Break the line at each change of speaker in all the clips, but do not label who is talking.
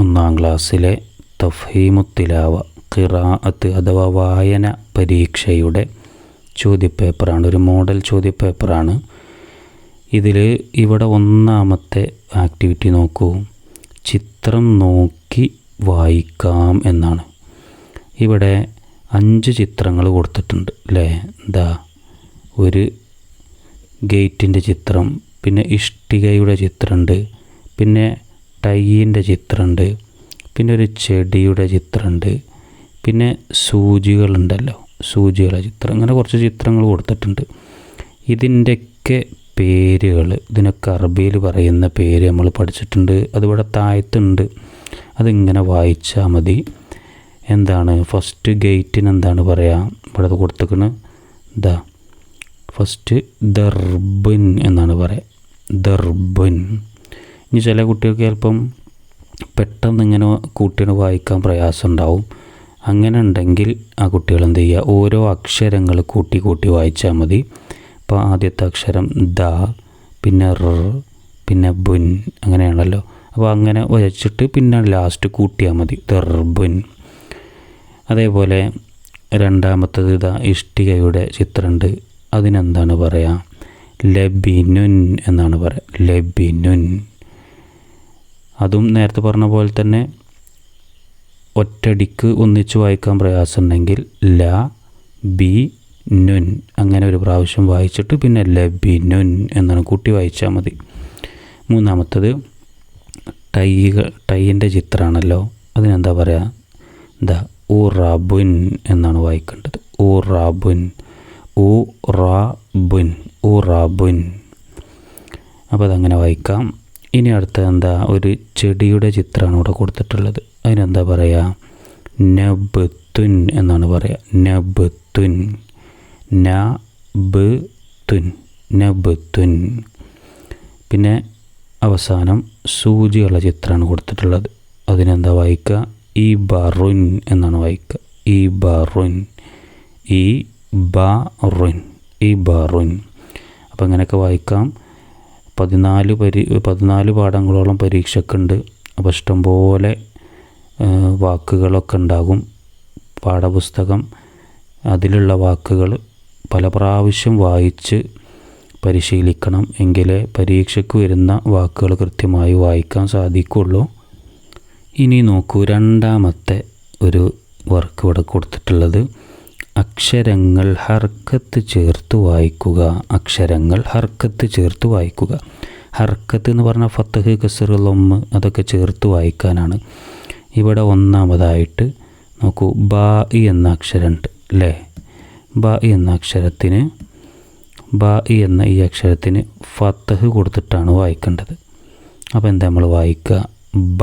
ഒന്നാം ക്ലാസ്സിലെ തഫീമുത്തിലാവ ഖിറാഅത്ത് അഥവാ വായന പരീക്ഷയുടെ ചോദ്യപേപ്പറാണ് ഒരു മോഡൽ ചോദ്യപേപ്പറാണ്. ഇതിൽ ഇവിടെ ഒന്നാമത്തെ ആക്ടിവിറ്റി നോക്കൂ. ചിത്രം നോക്കി വായിക്കാം എന്നാണ്. ഇവിടെ അഞ്ച് ചിത്രങ്ങൾ കൊടുത്തിട്ടുണ്ട് അല്ലേ? എന്താ ഒരു ഗേറ്റിന്റെ ചിത്രം പിന്നെ ഇഷ്ടികയുടെ ചിത്രമുണ്ട് പിന്നെ ടൈയിന്റെ ചിത്രമുണ്ട് പിന്നെ ഒരു ചെടിയുടെ ചിത്രമുണ്ട് പിന്നെ സൂചികളുണ്ടല്ലോ സൂചികളുടെ ചിത്രം. അങ്ങനെ കുറച്ച് ചിത്രങ്ങൾ കൊടുത്തിട്ടുണ്ട്. ഇതിന്റെയൊക്കെ പേരുകൾ ഇതിനൊക്കെ അറബിയിൽ പറയുന്ന പേര് നമ്മൾ പഠിച്ചിട്ടുണ്ട്. അതിവിടെ താഴത്തുണ്ട്. അതിങ്ങനെ വായിച്ചാൽ മതി. എന്താണ്? ഫസ്റ്റ് ഗേറ്റിന് എന്താണ് പറയുക ഇവിടെ കൊടുത്തേക്കണ് ദ ഫസ്റ്റ് ദർബിൻ എന്നാണ് പറയുക ദർബിൻ. ഇനി ചില കുട്ടികൾക്ക് ചിലപ്പം പെട്ടെന്ന് ഇങ്ങനെ കൂട്ടിന് വായിക്കാൻ പ്രയാസം ഉണ്ടാവും അങ്ങനെ ഉണ്ടെങ്കിൽ ആ കുട്ടികൾ എന്ത് ചെയ്യുക? ഓരോ അക്ഷരങ്ങൾ കൂട്ടി കൂട്ടി വായിച്ചാൽ മതി. ഇപ്പോൾ ആദ്യത്തെ അക്ഷരം ദ പിന്നെ റ പിന്നെ ബുൻ അങ്ങനെയാണല്ലോ. അപ്പോൾ അങ്ങനെ വച്ചിട്ട് പിന്നെ ലാസ്റ്റ് കൂട്ടിയാൽ മതി. ദർബുൻ അതേപോലെ രണ്ടാമത്തത് ഇതാ ഇഷ്ടികയുടെ ചിത്രമുണ്ട്. അതിനെന്താണ് പറയുക ലബിനുൻ എന്നാണ് പറയുക ലബിനുൻ. അതും നേരത്തെ പറഞ്ഞ പോലെ തന്നെ ഒറ്റടിക്ക് ഒന്നിച്ച് വായിക്കാൻ പ്രയാസമുണ്ടെങ്കിൽ ല ബി നുൻ അങ്ങനെ ഒരു പ്രാവശ്യം വായിച്ചിട്ട് പിന്നെ ല ബി നുൻ എന്നാണ് കൂട്ടി വായിച്ചാൽ മതി. മൂന്നാമത്തത് ടൈകൾ ടൈന്റെ ചിത്രമാണല്ലോ അതിനെന്താ പറയുക ദ ഉ റാബുൻ എന്നാണ് വായിക്കേണ്ടത്. ഉ റാബുൻ ഉ റാബുൻ ഉ റാബുൻ അപ്പോൾ അതങ്ങനെ വായിക്കാം. ഇനി അടുത്ത എന്താ ഒരു ചെടിയുടെ ചിത്രമാണ് ഇവിടെ കൊടുത്തിട്ടുള്ളത്. അതിനെന്താ പറയുക നബത്തുൻ എന്നാണ് പറയുക നബ്തുൻ ബ് തുൻ നബത്തുൻ പിന്നെ അവസാനം സൂചിയുള്ള ചിത്രമാണ് കൊടുത്തിട്ടുള്ളത്. അതിനെന്താ വായിക്കുക ഈ ബറുൻ എന്നാണ് വായിക്കുക ഈ ബറുൻ ഈ ബറുൻ ഈ ബറുൻ അപ്പോൾ ഇങ്ങനെയൊക്കെ വായിക്കാം. പതിനാല് പരി പതിനാല് പാഠങ്ങളോളം പരീക്ഷയ്ക്കുണ്ട് അപ്പോൾ ഇഷ്ടംപോലെ വാക്കുകളൊക്കെ ഉണ്ടാകും. പാഠപുസ്തകം അതിലുള്ള വാക്കുകൾ പല പ്രാവശ്യം വായിച്ച് പരിശീലിക്കണം. എങ്കിലേ പരീക്ഷയ്ക്ക് വരുന്ന വാക്കുകൾ കൃത്യമായി വായിക്കാൻ സാധിക്കുള്ളൂ ഇനി നോക്കൂ രണ്ടാമത്തെ ഒരു വർക്ക് ഇവിടെ കൊടുത്തിട്ടുള്ളത്. അക്ഷരങ്ങൾ ഹർക്കത്ത് ചേർത്ത് വായിക്കുക. അക്ഷരങ്ങൾ ഹർക്കത്ത് ചേർത്ത് വായിക്കുക. ഹർക്കത്ത് എന്ന് പറഞ്ഞാൽ ഫത്തഹ് കസർ അതൊക്കെ ചേർത്ത് വായിക്കാനാണ്. ഇവിടെ ഒന്നാമതായിട്ട് നോക്കൂ ബാ ഇ എന്ന അക്ഷരമുണ്ട് അല്ലേ ബാ ഇ എന്ന അക്ഷരത്തിന് ബാ ഇ എന്ന ഈ അക്ഷരത്തിന് ഫത്തഹ് കൊടുത്തിട്ടാണ് വായിക്കേണ്ടത്. അപ്പോൾ എന്താ നമ്മൾ വായിക്കുക? ബ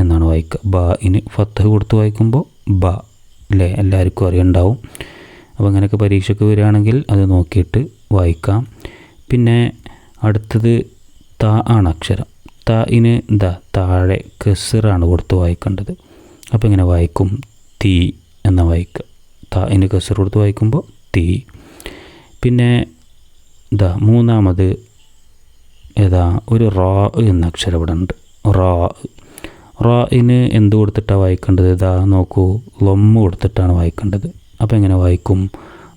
എന്നാണ് വായിക്കുക. ബ ഇന് ഫത്തഹ് കൊടുത്ത് വായിക്കുമ്പോൾ ബ അല്ലേ എല്ലാവർക്കും അറിയുണ്ടാവും. അപ്പോൾ അങ്ങനെയൊക്കെ പരീക്ഷയ്ക്ക് വരികയാണെങ്കിൽ അത് നോക്കിയിട്ട് വായിക്കാം. പിന്നെ അടുത്തത് ത ആണ് അക്ഷരം. ത ഇന് എന്താ താഴെ കെസറാണ് കൊടുത്ത് വായിക്കേണ്ടത്. അപ്പോൾ ഇങ്ങനെ വായിക്കും. തീ എന്ന വായിക്കുക. ത ഇന് കസർ കൊടുത്ത് വായിക്കുമ്പോൾ തീ. പിന്നെ ഇതാ മൂന്നാമത് ഏതാ? ഒരു റോ എന്ന അക്ഷരം ഇവിടെ ഉണ്ട്. റോ. റോയിന് എന്ത് കൊടുത്തിട്ടാണ് വായിക്കേണ്ടത്? ഇതാ നോക്കൂ. ലൊമ്മ് കൊടുത്തിട്ടാണ് വായിക്കേണ്ടത്. അപ്പോൾ എങ്ങനെ വായിക്കും?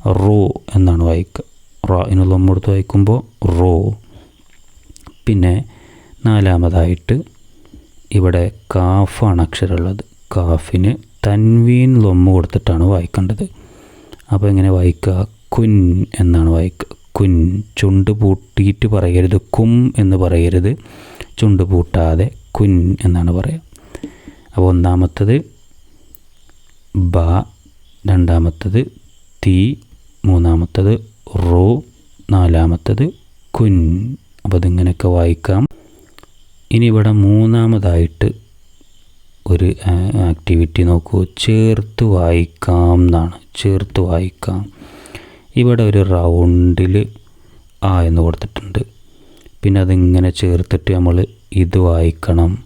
റോ എന്നാണ് വായിക്കുക റോ എന്നുള്ള കൊടുത്ത് വായിക്കുമ്പോൾ റോ. പിന്നെ നാലാമതായിട്ട് ഇവിടെ കാഫാണ് അക്ഷരമുള്ളത്. കാഫിന് തൻവീൻ ലൊമ്മ കൊടുത്തിട്ടാണ് വായിക്കേണ്ടത്. അപ്പോൾ എങ്ങനെ വായിക്കുക കുൻ എന്നാണ് വായിക്കുക കുൻ ചുണ്ട് പൂട്ടിയിട്ട് പറയരുത്. കും എന്ന് പറയരുത്. ചുണ്ട് പൂട്ടാതെ കുൻ എന്നാണ് പറയുക അപ്പോൾ ഒന്നാമത്തത് ബ രണ്ടാമത്തത് തീ മൂന്നാമത്തത് റോ നാലാമത്തത് കുൻ. അപ്പോൾ അതിങ്ങനെയൊക്കെ വായിക്കാം. ഇനി ഇവിടെ മൂന്നാമതായിട്ട് ഒരു ആക്ടിവിറ്റി നോക്കൂ. ചേർത്ത് വായിക്കാം എന്നാണ്. ചേർത്ത് വായിക്കാം. ഇവിടെ ഒരു റൗണ്ടിൽ ആ എന്ന് കൊടുത്തിട്ടുണ്ട്. പിന്നെ അതിങ്ങനെ ചേർത്തിട്ട് നമ്മൾ ഇത് വായിക്കണം.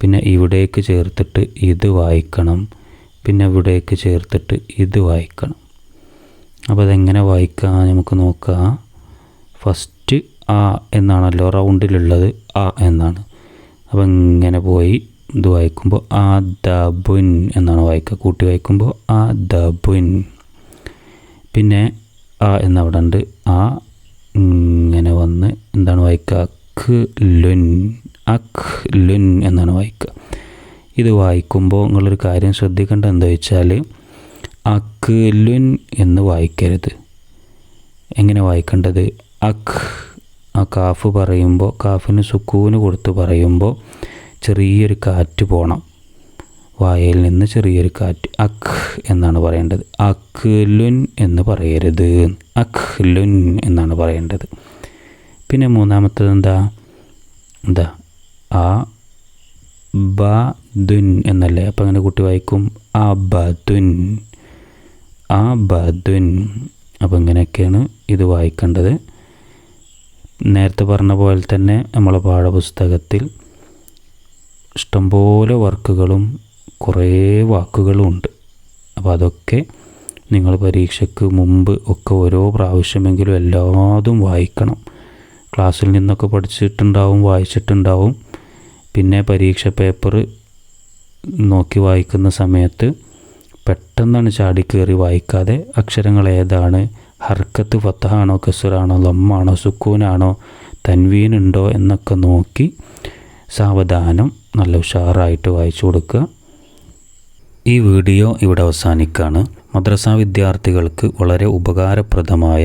പിന്നെ ഇവിടേക്ക് ചേർത്തിട്ട് ഇത് വായിക്കണം. പിന്നെ ഇവിടേക്ക് ചേർത്തിട്ട് ഇത് വായിക്കണം. അപ്പോൾ അതെങ്ങനെ വായിക്കാം നമുക്ക് നോക്കാം. ഫസ്റ്റ് ആ എന്നാണല്ലോ റൗണ്ടിലുള്ളത് ആ എന്നാണ്. അപ്പോൾ ഇങ്ങനെ പോയി ഇത് വായിക്കുമ്പോൾ ആ ദബുൻ എന്നാണ് വായിക്കുക കൂട്ടി വായിക്കുമ്പോൾ ആ ദബുൻ പിന്നെ ആ എന്നവിടെ ഉണ്ട് ആ. ഇങ്ങനെ വന്ന് എന്താണ് വായിക്കുക അഖ് ലുൻ. അഖ് ലുൻ എന്നാണ് വായിക്കുക ഇത് വായിക്കുമ്പോൾ നിങ്ങളൊരു കാര്യം ശ്രദ്ധിക്കേണ്ട എന്താ വെച്ചാൽ അക്ലുൻ എന്ന് വായിക്കരുത്. എങ്ങനെ വായിക്കേണ്ടത്? അഖ് ആ കാഫ് പറയുമ്പോൾ കാഫിന് സുക്കൂന് കൊടുത്ത് പറയുമ്പോൾ ചെറിയൊരു കാറ്റ് പോകണം വായയിൽ നിന്ന് ചെറിയൊരു കാറ്റ്. അഖ് എന്നാണ് പറയേണ്ടത്. അഖ്ലുൻ എന്ന് പറയരുത്. അഖ്ലുൻ എന്നാണ് പറയേണ്ടത്. പിന്നെ മൂന്നാമത്തത് എന്താ? എന്താ? ആ ബ ദുൻ എന്നല്ലേ? അപ്പം അങ്ങനെ കുട്ടി വായിക്കും. ആ ബദുൻ ആ ബദുൻ അപ്പം ഇങ്ങനെയൊക്കെയാണ് ഇത് വായിക്കേണ്ടത്. നേരത്തെ പറഞ്ഞ പോലെ തന്നെ നമ്മളെ പാഠപുസ്തകത്തിൽ ഇഷ്ടംപോലെ വർക്കുകളും കുറേ വാക്കുകളും ഉണ്ട്. അപ്പോൾ അതൊക്കെ നിങ്ങൾ പരീക്ഷയ്ക്ക് മുമ്പ് ഒക്കെ ഓരോ പ്രാവശ്യമെങ്കിലും എല്ലാതും വായിക്കണം. ക്ലാസ്സിൽ നിന്നൊക്കെ പഠിച്ചിട്ടുണ്ടാവും വായിച്ചിട്ടുണ്ടാവും. പിന്നെ പരീക്ഷ പേപ്പർ നോക്കി വായിക്കുന്ന സമയത്ത് പെട്ടെന്നാണ് ചാടി കയറി വായിക്കാതെ അക്ഷരങ്ങൾ ഏതാണ്? ഹർക്കത്ത് ഫത്തഹാണോ കസുറാണോ ലമ്മാണോ സുക്കൂനാണോ തൻവീനുണ്ടോ എന്നൊക്കെ നോക്കി സാവധാനം നല്ല ഉഷാറായിട്ട് വായിച്ചു കൊടുക്കുക. ഈ വീഡിയോ ഇവിടെ അവസാനിക്കുകയാണ് മദ്രസ വിദ്യാർത്ഥികൾക്ക് വളരെ ഉപകാരപ്രദമായ